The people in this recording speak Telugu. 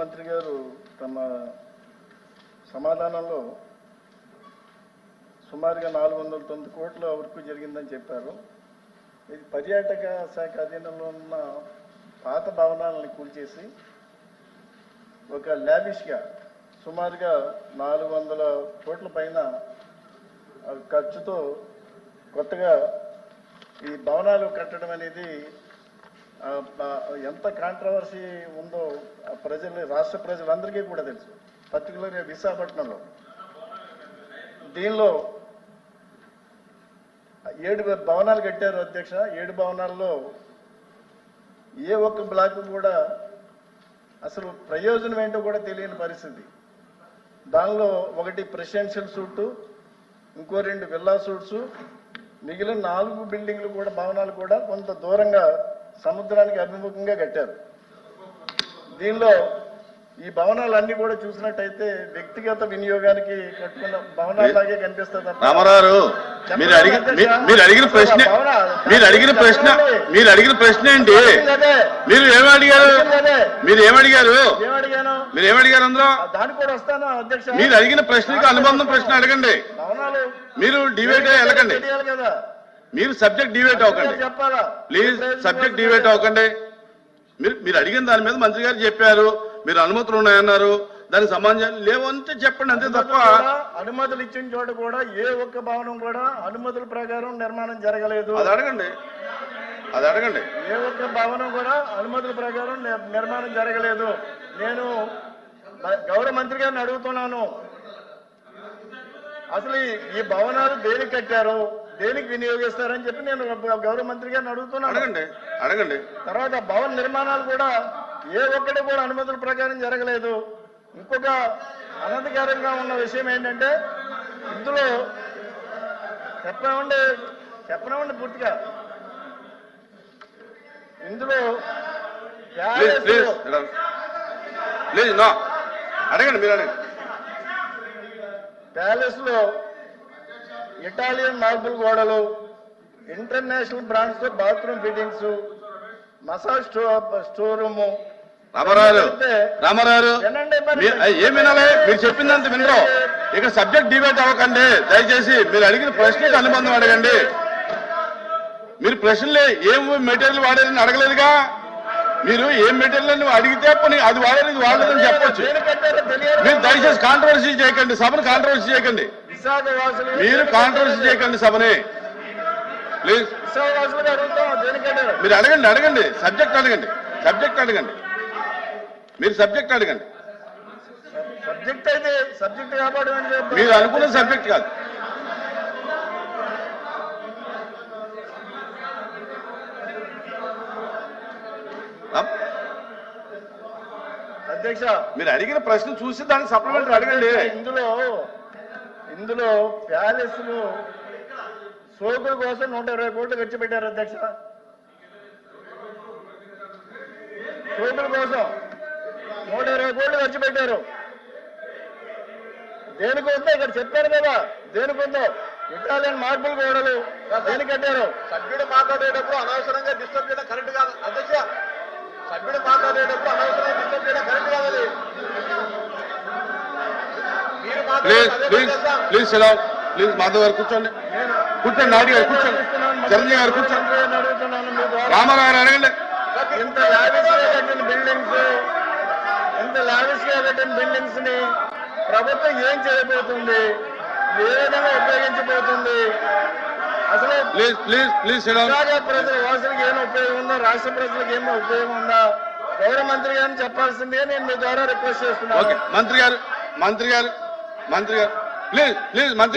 మంత్రి గారు తమ సమాధానంలో సుమారుగా నాలుగు వందల తొమ్మిది కోట్ల వరకు జరిగిందని చెప్పారు. ఇది పర్యాటక శాఖ అధీనంలో ఉన్న పాత భవనాలను కూల్చేసి ఒక ల్యాబిష్గా సుమారుగా నాలుగు వందల కోట్ల పైన ఖర్చుతో కొత్తగా ఈ భవనాలు కట్టడం అనేది ఎంత కాంట్రవర్సీ ఉందో ప్రజలు రాష్ట్ర ప్రజలందరికీ కూడా తెలుసు. పర్టికులర్గా విశాఖపట్నంలో. దీనిలో ఏడు భవనాలు కట్టారు అధ్యక్ష. ఏడు భవనాల్లో ఏ ఒక్క బ్లాక్ కూడా అసలు ప్రయోజనం ఏంటో కూడా తెలియని పరిస్థితి. దానిలో ఒకటి ప్రెసిడెన్షియల్ సూటు ఇంకో రెండు విల్లా సూట్స్ మిగిలిన నాలుగు బిల్డింగ్లు కూడా భవనాలు కూడా కొంత దూరంగా సముద్రానికి అభిముఖంగా కట్టారు. దీనిలో ఈ భవనాలన్నీ కూడా చూసినట్టయితే వ్యక్తిగత వినియోగానికి కట్టుకున్న భవనాలాగే కనిపిస్తుంది. రామారావు మీరు అడిగిన మీరు అడిగిన ప్రశ్న మీరు అడిగిన ప్రశ్న మీరు అడిగిన ప్రశ్న ఏంటి మీరు ఏమి అడిగారు అదే. మీరు ఏమడిగారు? మీరు ఏమడిగారు అందులో? ఆ, దానికి కూడా వస్తాను అధ్యక్ష. మీరు అడిగిన ప్రశ్నకి అనుబంధం ప్రశ్న అడగండి. భవనాలు మీరు డివేట్ వెళ్ళకండి. మీరు సబ్జెక్ట్ డివేట్ అవ్వకండి. ప్లీజ్ సబ్జెక్ట్ డివేట్ అవ్వకండి. మీరు మీరు అడిగిన దాని మీద మంత్రి గారు చెప్పారు మీరు అనుమతులు ఉన్నాయన్నారు దానికి సంబంధం లేవంటే చెప్పండి అంతే తప్ప అనుమతులు ఇచ్చిన చోట కూడా ఏ ఒక్క భవనం కూడా అనుమతుల ప్రకారం నిర్మాణం జరగలేదు. అది అడగండి. అది అడగండి. ఏ ఒక్క భవనం కూడా అనుమతుల ప్రకారం నిర్మాణం జరగలేదు. నేను గౌరవ మంత్రి గారిని అడుగుతున్నాను. అసలు ఈ- ఈ భవనాలు దేనికి కట్టారు? దేనికి వినియోగిస్తారని చెప్పి నేను గౌరవ మంత్రి గారిని అడుగుతున్నాను. అడగండి అడగండి. తర్వాత భవన నిర్మాణాలు కూడా ఏ ఒక్కటి కూడా అనుమతుల ప్రకారం జరగలేదు. ఇంకొక అనధికారంగా ఉన్న విషయం ఏంటంటే ఇందులో చెప్పనివ్వండి చెప్పనివ్వండి పూర్తిగా. ఇందులో ప్యాలెస్లో ఇటాలియన్ మార్బుల్ గోడలు international brands bathroom fittings massage స్టో స్టోర్ రూమ్. రామారావు రామారావు ఏం వినాలి మీరు చెప్పిందంత వినరు. ఇక సబ్జెక్ట్ డిబేట్ అవ్వకండి. దయచేసి మీరు అడిగిన ప్రశ్నకి అనుబంధం అడగండి. మీరు ప్రశ్నలే ఏం మెటీరియల్ వాడారని అడగలేదుగా? మీరు ఏం మెటీరియల్ నువ్వు అడిగితే అది వాడారు ఇది వాడలేదని చెప్పొచ్చు. మీరు దయచేసి కాంట్రవర్సీ చేయకండి. సభను కాంట్రవర్సీ చేయకండి. మీరు కాంట్రవర్సీ చేయకండి సభని. ప్లీజ్. మీరు అడగండి అడగండి. సబ్జెక్ట్ అడగండి. సబ్జెక్ట్ అడగండి. మీరు సబ్జెక్ట్ అడగండి. సబ్జెక్ట్ అయితే సబ్జెక్ట్ చెప్పి మీరు అనుకున్న సబ్జెక్ట్ కాదు? అధ్యక్ష. మీరు అడిగిన ప్రశ్న చూసి దానికి సప్లిమెంటరీ అడగండి. ఇందులో ఇందులో ప్యాలెస్లో సోకుల కోసం నూట ఇరవై కోట్లు ఖర్చు పెట్టారు అధ్యక్ష. సోకుల కోసం నూట ఇరవై కోట్లు ఖర్చు పెట్టారు. దేనికొందో ఇక్కడ చెప్పారు కదా దేనికొందో ఇటాలియన్ మార్బుల్ గోడలు దేనికి కట్టారు? సభ్యుడు మాట్లాడేటప్పుడు అనవసరంగా డిస్టర్బ్ చేయడం కరెక్ట్ కాదు. అధ్యక్ష సభ్యుడు మాట్లాడేటప్పుడు అనవసరంగా డిస్టర్బ్ చేయడం కరెక్ట్ కాదు ప్లీజ్ ప్లీజ్ ప్లీజ్ సెలవు ప్లీజ్ మాధవ్ గారు కూర్చోండి. కూర్చోండి నాయుడు గారు కూర్చోండి. చిరంజీవి గారు కూర్చోండి. రామారావు గారు అడగండి. ఇంత లావిష్గా కట్టిన బిల్డింగ్స్ ఇంత లావిష్గా కట్టిన బిల్డింగ్స్ని ప్రభుత్వం ఏం చేయబోతుంది? ఏ విధంగా ఉపయోగించబోతుంది? అసలు ప్లీజ్ ప్లీజ్ ప్లీజ్ ప్రజల వాసులకు ఏమైనా ఉపయోగం ఉందా? రాష్ట్ర ప్రజలకు ఏమైనా ఉపయోగం ఉందా? గౌరవ మంత్రి గారిని చెప్పాల్సిందే నేను మీ ద్వారా రిక్వెస్ట్ చేస్తున్నాను. మంత్రి గారు మంత్రి గారు మంత్రి గారు ప్లీజ్ ప్లీజ్ మంత్రి